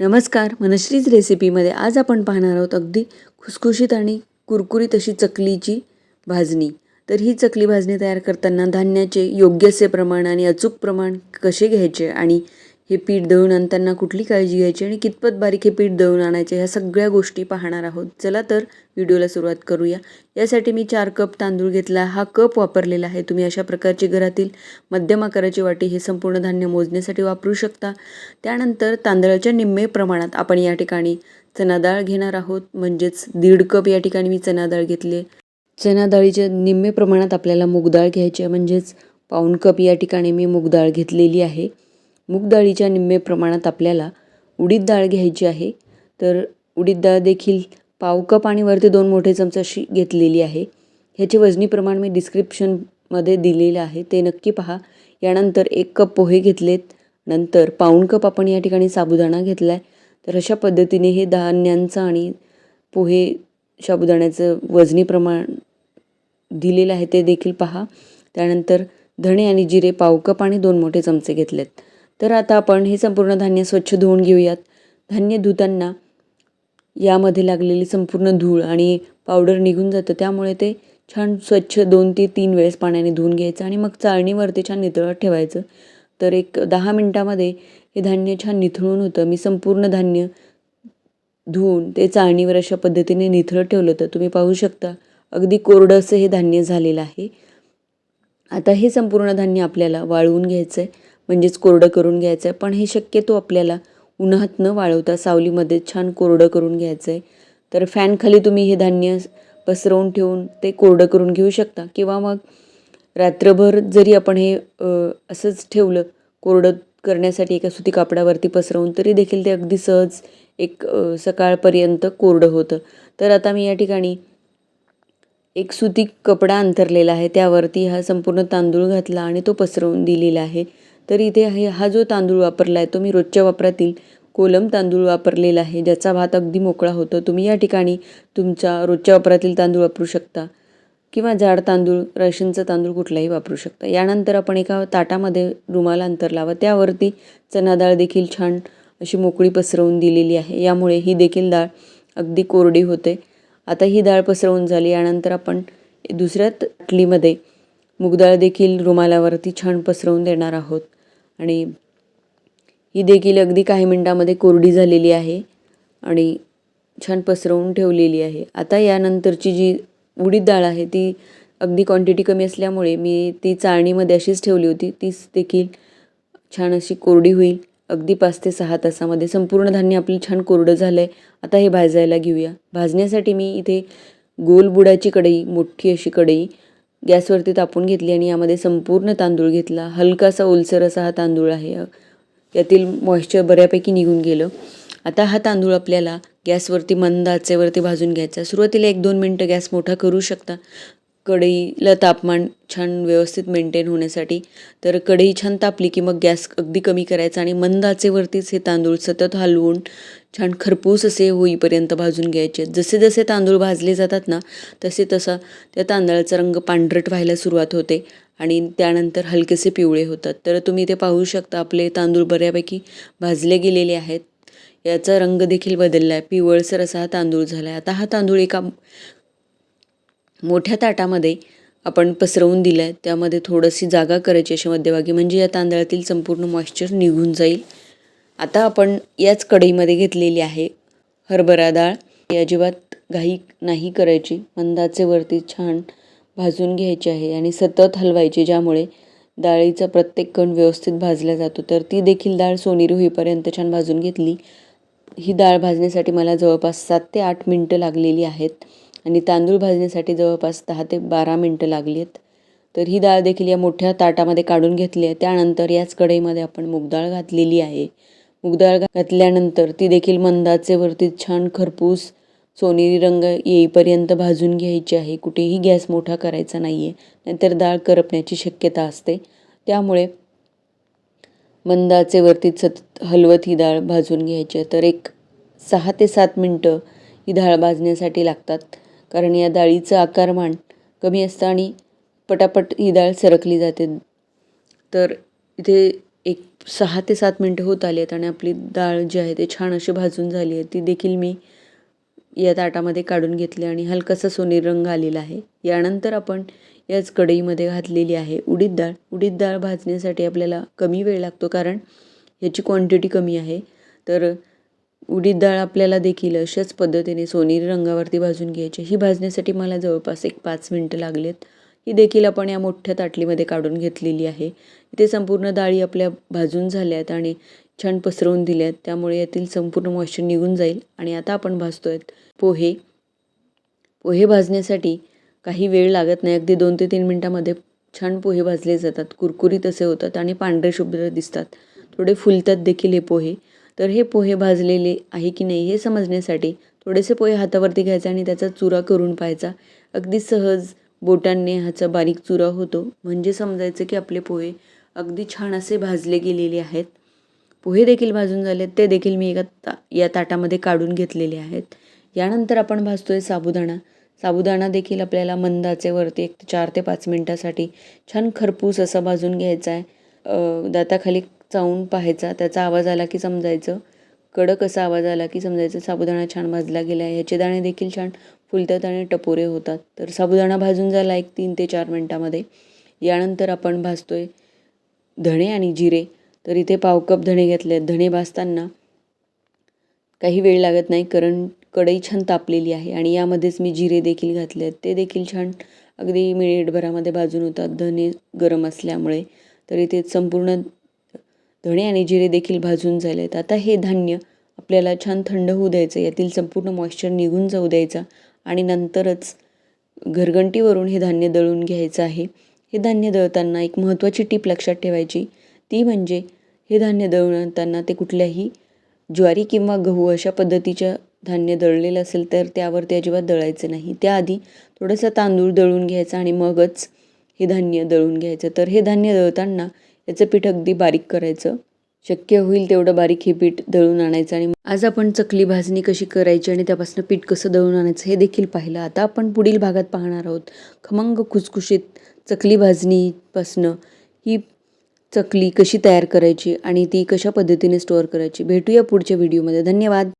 नमस्कार मनश्रीज रेसिपीमध्ये आज आपण पाहणार आहोत अगदी खुसखुशीत आणि कुरकुरीत अशी चकलीची भाजणी. तर ही चकली भाजणी तयार करताना धान्याचे योग्यसे प्रमाण आणि अचूक प्रमाण कसे घ्यायचे आणि हे पीठ दळून आणताना कुठली काळजी घ्यायची आणि कितपत बारीक हे पीठ दळून आणायचे ह्या सगळ्या गोष्टी पाहणार आहोत. चला तर व्हिडिओला सुरुवात करूया. यासाठी मी चार कप तांदूळ घेतला. हा कप वापरलेला आहे तुम्ही अशा प्रकारची घरातील मध्यम आकाराची वाटी हे संपूर्ण धान्य मोजण्यासाठी वापरू शकता. त्यानंतर तांदळाच्या निम्मे प्रमाणात आपण या ठिकाणी चना डाळ घेणार आहोत. म्हणजेच दीड कप या ठिकाणी मी चना डाळ घेतली चना डाळीच्या निम्मे प्रमाणात आपल्याला मूगडाळ घ्यायची आहे. म्हणजेच पाऊण कप या ठिकाणी मी मूगडाळ घेतलेली आहे. मूग डाळीच्या निम्मे प्रमाणात आपल्याला उडीद डाळ घ्यायची आहे. तर उडीद डाळ देखील पाव कप आणि वरती दोन मोठे चमचे अशी घेतलेली आहे. ह्याचे वजनी प्रमाण मी डिस्क्रिप्शनमध्ये दिलेलं आहे. ते नक्की पहा. यानंतर एक कप पोहे घेतलेत. नंतर पाऊण कप आपण या ठिकाणी साबुदाणा घेतला आहे तर अशा पद्धतीने हे धान्यांचं आणि पोहे साबुदाण्याचं वजनी प्रमाण दिलेलं आहे ते देखील पहा. त्यानंतर धणे आणि जिरे पाव कप आणि दोन मोठे चमचे घेतलेत. तर आता आपण हे संपूर्ण धान्य स्वच्छ धुवून घेऊयात. धान्य धुताना यामध्ये लागलेली संपूर्ण धूळ आणि पावडर निघून जातं. त्यामुळे ते छान स्वच्छ दोन ते तीन वेळेस पाण्याने धुवून घ्यायचं आणि मग चाळणीवरती छान नितळत ठेवायचं. तर एक दहा मिनटामध्ये हे धान्य छान निथळून होतं. मी संपूर्ण धान्य धुवून ते चाळणीवर अशा पद्धतीने निथळत ठेवलं तर तुम्ही पाहू शकता अगदी कोरडं असं हे धान्य झालेलं आहे. आता हे संपूर्ण धान्य आपल्याला वाळवून घ्यायचं आहे म्हणजेच कोरडं करून घ्यायचं आहे पण हे शक्यतो आपल्याला उन्हात न वाळवता सावलीमध्ये छान कोरडं करून घ्यायचं आहे तर फॅनखाली तुम्ही हे धान्य पसरवून ठेवून ते कोरडं करून घेऊ शकता. किंवा मग रात्रभर जरी आपण हे असंच ठेवलं कोरडं करण्यासाठी एका सुती कापडावरती पसरवून तरी देखील ते अगदी सहज एक सकाळपर्यंत कोरडं होतं. तर आता मी या ठिकाणी एक सुती कपडा अंतरलेला आहे. त्यावरती हा संपूर्ण तांदूळ घातला आणि तो पसरवून दिलेला आहे. तर इथे हे हा जो तांदूळ वापरला आहे तो मी रोजच्या वापरातील कोलम तांदूळ वापरलेला आहे ज्याचा भात अगदी मोकळा होतो. तुम्ही या ठिकाणी तुमच्या रोजच्या वापरातील तांदूळ वापरू शकता. किंवा जाड तांदूळ रेशनचा तांदूळ कुठलाही वापरू शकता. यानंतर आपण एका ताटामध्ये रुमाला अंतर लावा. त्यावरती चना डाळ देखील छान अशी मोकळी पसरवून दिलेली आहे. यामुळे ही देखील डाळ अगदी कोरडी होते. आता ही डाळ पसरवून झाली. यानंतर आपण दुसऱ्या ताटलीमध्ये मुगडाळ देखील रुमालावरती छान पसरवून देणार आहोत. आणि ही देखील अगदी काही मिनटामध्ये कोरडी झालेली आहे आणि छान पसरवून ठेवलेली आहे. आता यानंतरची जी उडीद डाळ आहे ती अगदी क्वांटिटी कमी असल्यामुळे मी ती चाळणीमध्ये अशीच ठेवली होती. तीच देखील छान अशी कोरडी होईल. अगदी पाच ते सहा तासामध्ये संपूर्ण धान्य आपली छान कोरडं झालं आहे आता हे भाजायला घेऊया. भाजण्यासाठी मी इथे गोल बुडाची कढई मोठी अशी कढई गॅसवरती तापून घेतली आणि यामध्ये संपूर्ण तांदूळ घेतला. हलकासा ओलसर असा हा तांदूळ आहे. यातील मॉइश्चर बऱ्यापैकी निघून गेलं. आता हा तांदूळ आपल्याला गॅसवरती मंद आचेवरती भाजून घ्यायचा. सुरुवातीला एक दोन मिनटं गॅस मोठा करू शकता. कढईला तापमान छान व्यवस्थित मेंटेन होण्यासाठी तर कढई छान तापली की मग गॅस अगदी कमी करायचा आणि मंद आचेवरतीच हे तांदूळ सतत हलवून छान खरपूस असे होईपर्यंत भाजून घ्यायचे. जसे जसे तांदूळ भाजले जातात ना तसे तसा त्या तांदळाचा रंग पांढरट व्हायला सुरुवात होते आणि त्यानंतर हलकेसे पिवळे होतात. तर तुम्ही ते पाहू शकता आपले तांदूळ बऱ्यापैकी भाजले गेलेले आहेत. याचा रंग देखील बदलला आहे पिवळसर असा हा तांदूळ झाला आहे आता हा तांदूळ एका मोठ्या ताटामध्ये आपण पसरवून दिलं आहे त्यामध्ये थोडीशी जागा करायची अशी मध्यभागी. म्हणजे या तांदळातील संपूर्ण मॉइश्चर निघून जाईल. आता आपण याच कढईमध्ये घेतलेली आहे हरभरा डाळ. ही अजिबात घाई नाही करायची. मंदाचे वरती छान भाजून घ्यायची आहे आणि सतत हलवायची ज्यामुळे डाळीचा प्रत्येक कण व्यवस्थित भाजला जातो. तर ती देखील डाळ सोनेरी होईपर्यंत छान भाजून घेतली. ही डाळ भाजण्यासाठी मला जवळपास सात ते आठ मिनटं लागलेली आहेत. आणि तांदूळ भाजण्यासाठी जवळपास दहा ते बारा मिनटं लागली आहेत. तर ही डाळ देखील या मोठ्या ताटामध्ये काढून घेतली आहे. त्यानंतर याच कढईमध्ये आपण मुगडाळ घातलेली आहे. मुगडाळ घातल्यानंतर ती देखील मंदाचे वरती छान खरपूस सोनेरी रंग येईपर्यंत भाजून घ्यायची आहे. कुठेही गॅस मोठा करायचा नाही आहे नाहीतर डाळ करपण्याची शक्यता असते. त्यामुळे मंदाचे वरती सतत हलवत ही डाळ भाजून घ्यायची आहे. तर एक सहा ते सात मिनटं ही डाळ भाजण्यासाठी लागतात. कारण या डाळीचं आकारमान कमी असतं आणि पटापट ही डाळ सरकली जाते. तर इथे एक सहा ते सात मिनटं होत आली आहेत आणि आपली डाळ जी आहे ते छान अशी भाजून झाली आहे. ती देखील मी या ताटामध्ये काढून घेतली आणि हलकासा सोनेरी रंग आलेला आहे. यानंतर आपण याच कढईमध्ये घातलेली आहे उडीद डाळ. उडीद डाळ भाजण्यासाठी आपल्याला कमी वेळ लागतो कारण ह्याची क्वांटिटी कमी आहे. तर उडीद डाळ आपल्याला देखील अशाच पद्धतीने सोनेरी रंगावरती भाजून घ्यायची ही भाजण्यासाठी मला जवळपास एक पाच मिनटं लागलेत. ही देखील आपण या मोठ्या ताटलीमध्ये काढून घेतलेली आहे. इथे संपूर्ण डाळी आपल्या भाजून झाल्या आहेत आणि छान पसरवून दिल्या आहेत त्यामुळे यातील संपूर्ण मॉइश्चर निघून जाईल. आणि आता आपण भाजतो आहेत पोहे. पोहे भाजण्यासाठी काही वेळ लागत नाही. अगदी दोन ते तीन मिनटामध्ये छान पोहे भाजले जातात. कुरकुरीत असे होतात आणि पांढरे शुभ्र दिसतात. थोडे फुलतात देखील हे पोहे. तर हे पोहे भाजलेले आहे की नाही हे समजण्यासाठी थोडेसे पोहे हातावरती घ्यायचे आणि त्याचा चुरा करून पाहायचा. अगदी सहज बोटांनी ह्याचा बारीक चुरा होतो. म्हणजे समजायचं की आपले पोहे अगदी छान असे भाजले गेलेले आहेत. पोहे देखील भाजून झाले ते देखील मी एका ता या ताटामध्ये काढून घेतलेले आहेत. यानंतर आपण भाजतो आहे साबुदाणा. साबुदाणा देखील आपल्याला मंदाचेवरती एक चार ते पाच मिनटासाठी छान खरपूस असा भाजून घ्यायचा आहे. दाताखाली चावून पाहायचा त्याचा आवाज आला की समजायचं. कडक असा आवाज आला की समजायचं साबुदाणा छान भाजला गेला आहे. ह्याचे दाणे देखील छान फुलतात आणि टपोरे होतात. तर साबुदाणा भाजून झाला एक तीन ते चार मिनटामध्ये. यानंतर आपण भाजतोय धणे आणि जिरे. तर इथे पाव कप धणे घेतले आहेत धणे भाजताना काही वेळ लागत नाही कारण कढई छान तापलेली आहे आणि यामध्येच मी जिरे देखील घातले आहेत ते देखील छान अगदी मिनिटभरामध्ये भाजून होतात. धणे गरम असल्यामुळे. तर इथे संपूर्ण धणे आणि जिरे देखील भाजून झाले आहेत आता हे धान्य आपल्याला छान थंड होऊ द्यायचं यातील संपूर्ण मॉइश्चर निघून जाऊ द्यायचा आणि नंतरच घरघंटीवरून हे धान्य दळून घ्यायचं आहे. हे धान्य दळताना एक महत्त्वाची टीप लक्षात ठेवायची. ती म्हणजे हे धान्य दळताना ते कुठल्याही ज्वारी किंवा गहू अशा पद्धतीच्या धान्य दळलेलं असेल तर त्यावर ते अजिबात दळायचं नाही. त्याआधी थोडंसं तांदूळ दळून घ्यायचा आणि मगच हे धान्य दळून घ्यायचं. तर हे धान्य दळताना याचं पीठ अगदी बारीक करायचं. शक्य होईल तेवढं बारीक हे पीठ दळून आणायचं आणि आज आपण चकली भाजणी कशी करायची आणि त्यापासून पीठ कसं दळून आणायचं हे देखील पाहिलं. आता आपण पुढील भागात पाहणार आहोत. खमंग खुसखुशीत चकली भाजणीपासनं ही चकली कशी तयार करायची आणि ती कशा पद्धतीने स्टोअर करायची भेटूया पुढच्या व्हिडिओमध्ये धन्यवाद.